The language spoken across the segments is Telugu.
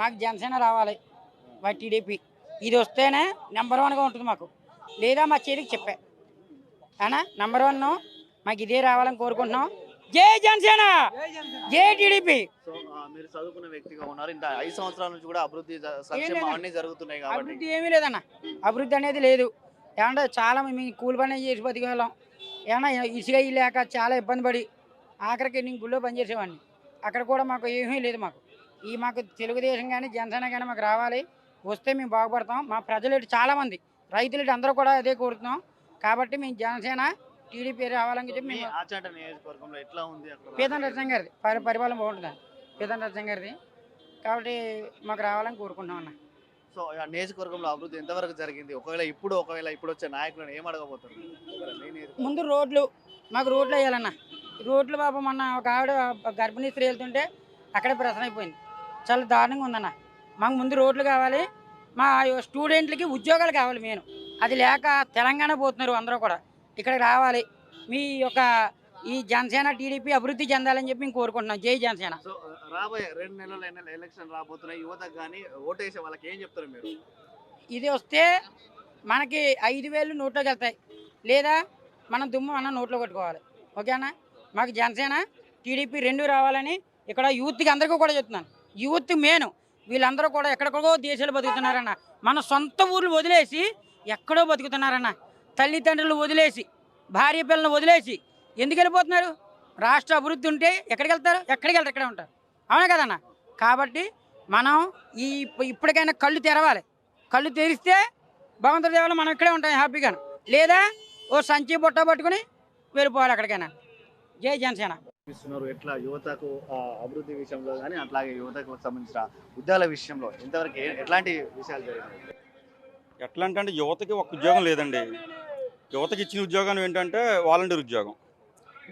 మాకు జనసేన రావాలి. వై టీడీపీ. ఇది వస్తేనే నెంబర్ వన్గా ఉంటుంది మాకు. లేదా మా చెల్లికి చెప్పా. అనా? నెంబర్ వన్ మాకు ఇదే రావాలని కోరుకుంటున్నాం. జై జనసేన! జై టీడీపీ! మీరు చదువుకున్న వ్యక్తిగా ఉన్నారు. ఇంత ఐదు సంవత్సరాల నుంచి కూడా అభివృద్ధి. అన్ని జరుగుతున్నాయి కాబట్టి. అభివృద్ధి ఏమీ లేదన్న. అభివృద్ధి అనేది లేదు. ఏమంటే చాలా మేము కూలి పని చేసి బతికి వెళ్ళాం ఏమన్నా ఇసుక లేక చాలా ఇబ్బంది పడి ఆఖరికి నేను గుళ్ళో పనిచేసేవాడిని అక్కడ కూడా మాకు ఏమీ లేదు మాకు. ఈ మాకు తెలుగుదేశం కానీ జనసేన కానీ మాకు రావాలి. వస్తే మేము బాగుపడతాం. మా ప్రజలు ఇటు చాలామంది రైతులు ఇటు అందరూ కూడా అదే కోరుతున్నాం. కాబట్టి మేము జనసేన టీడీపీ రావాలని చెప్పి మేము పీతం రచన గారిది. పరి పరిపాలన బాగుంటుందండి పీతం రచన గారిది. కాబట్టి మాకు రావాలని కోరుకుంటున్నాం అన్న. సో ఆ నియోజకవర్గంలో అభివృద్ధి ఎంతవరకు జరిగింది? ఒకవేళ ఇప్పుడు ఒకవేళ ఇప్పుడు వచ్చే నాయకులను ఏం నియోజకవర్గం- ముందు రోడ్లు మాకు రోడ్లు వేయాలన్న. రోడ్లు బాబు మొన్న ఒక ఆవిడ గర్భిణీ స్త్రీ వెళ్తుంటే అక్కడే ప్రశ్న అయిపోయింది. చాలా దారుణంగా ఉందన్న. మాకు ముందు రోడ్లు కావాలి మా స్టూడెంట్లకి ఉద్యోగాలు కావాలి మెయిన్. అది లేక తెలంగాణ పోతున్నారు అందరూ కూడా. ఇక్కడికి రావాలి. మీ యొక్క ఈ జనసేన టీడీపీ అభివృద్ధి చెందాలని చెప్పి మేము కోరుకుంటున్నాం. జై జనసేన. సో ఆ, రాబోయే రెండు నెలల ఎన్న- ఎలక్షన్ రాబోతున్నాయి. యువతకు కానీ ఓటేసే వాళ్ళకి ఏం చెప్తారు మీరు? ఇది వస్తే మనకి ఐదు వేలు నోట్లోకి వెళ్తాయి. లేదా మనం దుమ్ము మనం నోట్లో కొట్టుకోవాలి. ఓకేనా? మాకు జనసేన టీడీపీ రెండు రావాలని ఇక్కడ యూత్కి అందరికీ కూడా చెప్తున్నాను. యూత్ మెయిన్ వీళ్ళందరూ కూడా ఎక్కడికో దేశాలు బతుకుతున్నారన్న. మన సొంత ఊర్లు వదిలేసి ఎక్కడో బతుకుతున్నారన్న. తల్లిదండ్రులు వదిలేసి భార్య పిల్లలు వదిలేసి ఎందుకు వెళ్ళిపోతున్నారు? రాష్ట్ర అభివృద్ధి ఉంటే ఎక్కడికి వెళ్తారు? ఎక్కడికి వెళ్తారు? ఇక్కడే ఉంటారు. అవునా కదన్న? కాబట్టి మనం ఈ ఇప్పటికైనా కళ్ళు తెరవాలి. కళ్ళు తెరిస్తే భగవంతుడి దేవాలయం మనం ఇక్కడే ఉంటాం హ్యాపీగా లేదా ఓ సంచి బుట్ట పట్టుకుని వెళ్ళిపోవాలి ఎక్కడికైనా జై జనసేన. ఇస్తున్నారు ఎట్లా యువతకు ఆ, అభివృద్ధి విషయంలో కానీ అట్లాగే యువతకు సంబంధించిన ఉద్యోగాల విషయంలో ఇంతవరకు ఎట్లాంటి విషయాలు జరిగినాయి ఎట్లా అంటే యువతకి ఒక ఉద్యోగం లేదండి. యువతకి ఇచ్చిన ఉద్యోగం ఏంటంటే వాలంటీర్ ఉద్యోగం.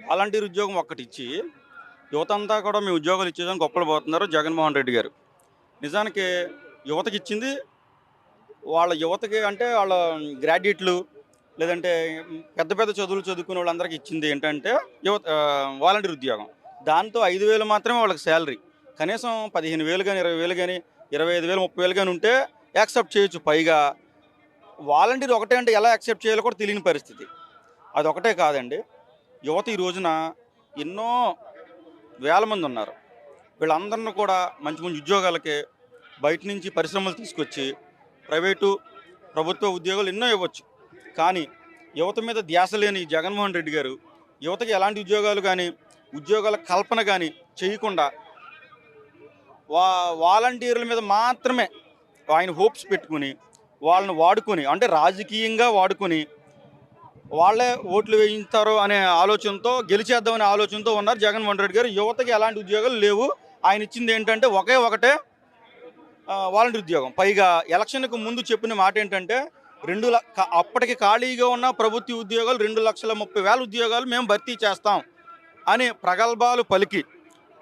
వాలంటీర్ ఉద్యోగం ఒక్కటి ఇచ్చి యువత అంతా కూడా మీ ఉద్యోగాలు ఇచ్చేదానికి గొప్పలు పోతున్నారు జగన్మోహన్ రెడ్డి గారు. నిజానికి యువతకి ఇచ్చింది వాళ్ళ యువతకి అంటే వాళ్ళ గ్రాడ్యుయేట్లు లేదంటే పెద్ద పెద్ద చదువులు చదువుకునే వాళ్ళందరికీ ఇచ్చింది ఏంటంటే యువత వాలంటీర్ ఉద్యోగం. దాంతో ఐదు వేలు మాత్రమే వాళ్ళకి శాలరీ. కనీసం పదిహేను వేలు కానీ ఇరవై వేలు కానీ ఇరవై ఐదు వేలు ముప్పై వేలు కానీ ఉంటే యాక్సెప్ట్ చేయొచ్చు. పైగా వాలంటీర్ ఒకటే అంటే ఎలా యాక్సెప్ట్ చేయాలో కూడా తెలియని పరిస్థితి. అది ఒకటే కాదండి. యువత ఈ రోజున ఎన్నో వేల మంది ఉన్నారు. వీళ్ళందరిని కూడా మంచి మంచి ఉద్యోగాలకి బయట నుంచి పరిశ్రమలు తీసుకొచ్చి ప్రైవేటు ప్రభుత్వ ఉద్యోగాలు ఎన్నో ఇవ్వచ్చు. కానీ యువత మీద ధ్యాస లేని జగన్మోహన్ రెడ్డి గారు యువతకి ఎలాంటి ఉద్యోగాలు కానీ ఉద్యోగాల కల్పన కానీ చేయకుండా వా వాలంటీర్ల మీద మాత్రమే ఆయన హోప్స్ పెట్టుకుని వాళ్ళని వాడుకొని అంటే రాజకీయంగా వాడుకొని వాళ్ళే ఓట్లు వేయించారు అనే ఆలోచనతో గెలిచేద్దామనే ఆలోచనతో ఉన్నారు జగన్మోహన్ రెడ్డి గారు. యువతకి ఎలాంటి ఉద్యోగాలు లేవు. ఆయన ఇచ్చింది ఏంటంటే ఒకే ఒకటే వాలంటీర్ ఉద్యోగం. పైగా ఎలక్షన్కు ముందు చెప్పిన మాట ఏంటంటే రెండు అప్పటికి ఖాళీగా ఉన్న ప్రభుత్వ ఉద్యోగాలు రెండు లక్షల ముప్పై వేల ఉద్యోగాలు మేము భర్తీ చేస్తాం అని ప్రగల్భాలు పలికి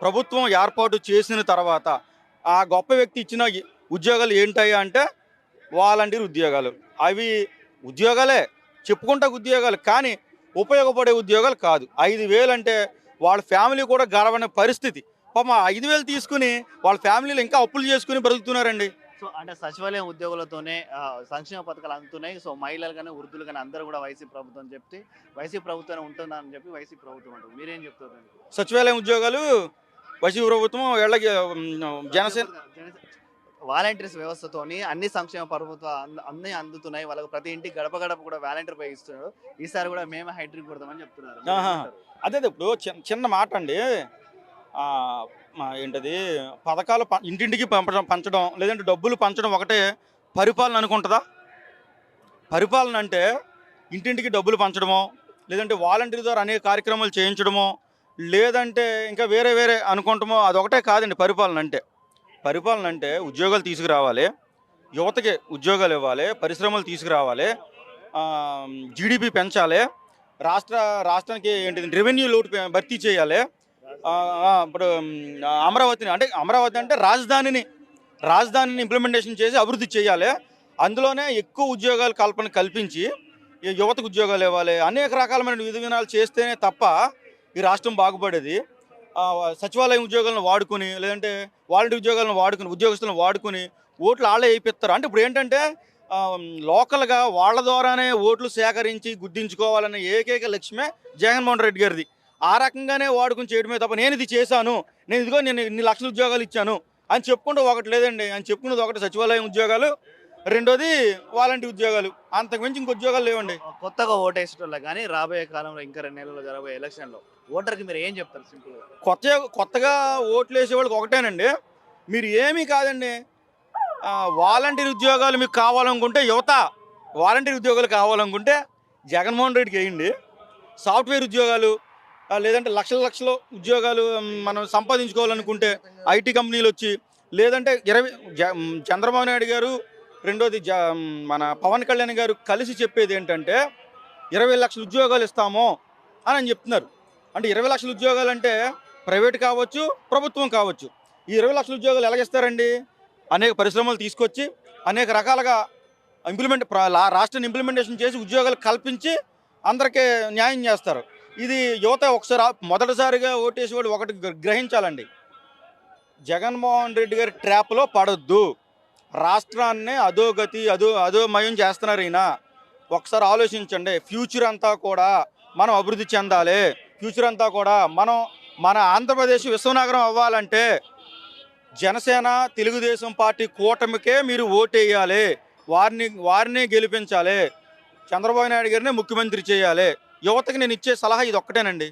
ప్రభుత్వం ఏర్పాటు చేసిన తర్వాత ఆ గొప్ప వ్యక్తి ఇచ్చిన ఉద్యోగాలు ఏంటాయి అంటే వాలంటీర్ ఉద్యోగాలు. అవి ఉద్యోగాలే చెప్పుకుంటా ఉద్యోగాలు కానీ ఉపయోగపడే ఉద్యోగాలు కాదు. ఐదు వేలు అంటే వాళ్ళ ఫ్యామిలీ కూడా గర్వనే పరిస్థితి. పాపం ఐదు వేలు తీసుకుని వాళ్ళ ఫ్యామిలీలు ఇంకా అప్పులు చేసుకుని బ్రతుకుతున్నారండి. సో అంటే సచివాలయం ఉద్యోగులతోనే సంక్షేమ పథకాలు అందుతున్నాయి. సో మహిళలు కానీ వృద్ధులు కానీ అందరూ కూడా వైసీపీ ప్రభుత్వం చెప్తే వైసీపీ ప్రభుత్వం ఉంటుందని చెప్పి వైసీపీ ప్రభుత్వం అంటుంది. మీరేం చెప్తారు? సచివాలయం ఉద్యోగాలు వైసీపీ ప్రభుత్వం ఏళ్ళకి ఉమ్, జనసేన వాలంటీర్స్ వ్యవస్థతోని అన్ని సంక్షేమ ప్రభుత్వ అన్ని అందుతున్నాయి. వాళ్ళకి ప్రతి ఇంటికి గడప గడప కూడా వాలంటీర్ పై ఇస్తున్నారు. ఈసారి కూడా మేమే హైడ్రిక్ కొడతామని చెప్తున్నారు. అదే ఇప్పుడు చిన్న మాట అండి. ఏంటది పథకాలు ప- ఇంటింటికి పంపడం పంచడం లేదంటే డబ్బులు పంచడం ఒకటే పరిపాలన అనుకుంటుందా? పరిపాలన అంటే ఇంటింటికి డబ్బులు పంచడమో లేదంటే వాలంటీర్ ద్వారా అనేక కార్యక్రమాలు చేయించడమో లేదంటే ఇంకా వేరే వేరే అనుకుంటామో అదొకటే కాదండి పరిపాలన అంటే. పరిపాలన అంటే ఉద్యోగాలు తీసుకురావాలి యువతకి ఉద్యోగాలు ఇవ్వాలి పరిశ్రమలు తీసుకురావాలి జీడిపి పెంచాలి రాష్ట్ర రాష్ట్రానికి ఏంటిది రెవెన్యూ లోటు భర్తీ చేయాలి ఇప్పుడు అమరావతిని అంటే అమరావతి అంటే రాజధానిని రాజధానిని ఇంప్లిమెంటేషన్ చేసి అభివృద్ధి చేయాలి. అందులోనే ఎక్కువ ఉద్యోగాలు కల్పన కల్పించి ఈ యువతకు ఉద్యోగాలు ఇవ్వాలి. అనేక రకాలమైన విధి విధానాలు చేస్తేనే తప్ప ఈ రాష్ట్రం బాగుపడేది. సచివాలయం ఉద్యోగాలను వాడుకొని లేదంటే వాలంటీ ఉద్యోగాలను వాడుకుని ఉద్యోగస్తులను వాడుకొని ఓట్లు వాళ్ళే వేయిస్తారు అంటే ఇప్పుడు ఏంటంటే లోకల్గా వాళ్ళ ద్వారానే ఓట్లు సేకరించి గుర్తించుకోవాలనే ఏకైక లక్ష్యమే జగన్మోహన్ రెడ్డి గారిది. ఆ రకంగానే వాడుకుని చేయడమే తప్ప నేను ఇది చేశాను. నేను ఇదిగో నేను ఇన్ని లక్షల ఉద్యోగాలు ఇచ్చాను. అని చెప్పుకుంటూ ఒకటి లేదండి. అని చెప్పుకున్నది ఒకటి సచివాలయం ఉద్యోగాలు రెండోది వాలంటీర్ ఉద్యోగాలు. అంతకుమించి ఇంక ఉద్యోగాలు లేవండి. కొత్తగా ఓటేసేటోళ్ళకి కానీ రాబోయే కాలంలో ఇంకా రెండు నెలల్లో జరగబోయే ఎలక్షన్లో ఓటర్కి మీరు ఏం చెప్తారు సింపుల్గా? కొత్త కొత్తగా ఓట్లు వేసే వాళ్ళకి ఒకటేనండి. మీరు ఏమీ కాదండి. వాలంటీర్ ఉద్యోగాలు మీకు కావాలనుకుంటే యువత వాలంటీర్ ఉద్యోగాలు కావాలనుకుంటే జగన్మోహన్ రెడ్డికి వేయండి. సాఫ్ట్వేర్ ఉద్యోగాలు లేదంటే లక్షల లక్షల ఉద్యోగాలు మనం సంపాదించుకోవాలనుకుంటే ఐటీ కంపెనీలు వచ్చి లేదంటే ఇరవై జ- చంద్రబాబు నాయుడు గారు రెండోది జ మన పవన్ కళ్యాణ్ గారు కలిసి చెప్పేది ఏంటంటే ఇరవై లక్షల ఉద్యోగాలు ఇస్తాము అని అని చెప్తున్నారు. అంటే ఇరవై లక్షల ఉద్యోగాలు అంటే ప్రైవేట్ కావచ్చు ప్రభుత్వం కావచ్చు. ఈ ఇరవై లక్షల ఉద్యోగాలు ఎలాగిస్తారండి అనేక పరిశ్రమలు తీసుకొచ్చి అనేక రకాలుగా ఇంప్లిమెంట్ రాష్ట్రాన్ని ఇంప్లిమెంటేషన్ చేసి ఉద్యోగాలు కల్పించి అందరికీ న్యాయం చేస్తారు. ఇది యువత ఒకసారి మొదటిసారిగా ఓటేసి వాడు ఒకటి గ్రహించాలండి. జగన్మోహన్ రెడ్డి గారి ట్రాప్లో పడొద్దు. రాష్ట్రాన్ని అధోగతి అధో అధోమయం చేస్తున్నారు ఈయన. ఒకసారి ఆలోచించండి. ఫ్యూచర్ అంతా కూడా మనం అభివృద్ధి చెందాలి. ఫ్యూచర్ అంతా కూడా మనం మన ఆంధ్రప్రదేశ్ విశ్వనగరం అవ్వాలంటే జనసేన తెలుగుదేశం పార్టీ కూటమికే మీరు ఓటేయాలి. వారిని వారిని గెలిపించాలి. చంద్రబాబు నాయుడు గారిని ముఖ్యమంత్రి చేయాలి. యువతకి నేను ఇచ్చే సలహా ఇది ఒక్కటేనండి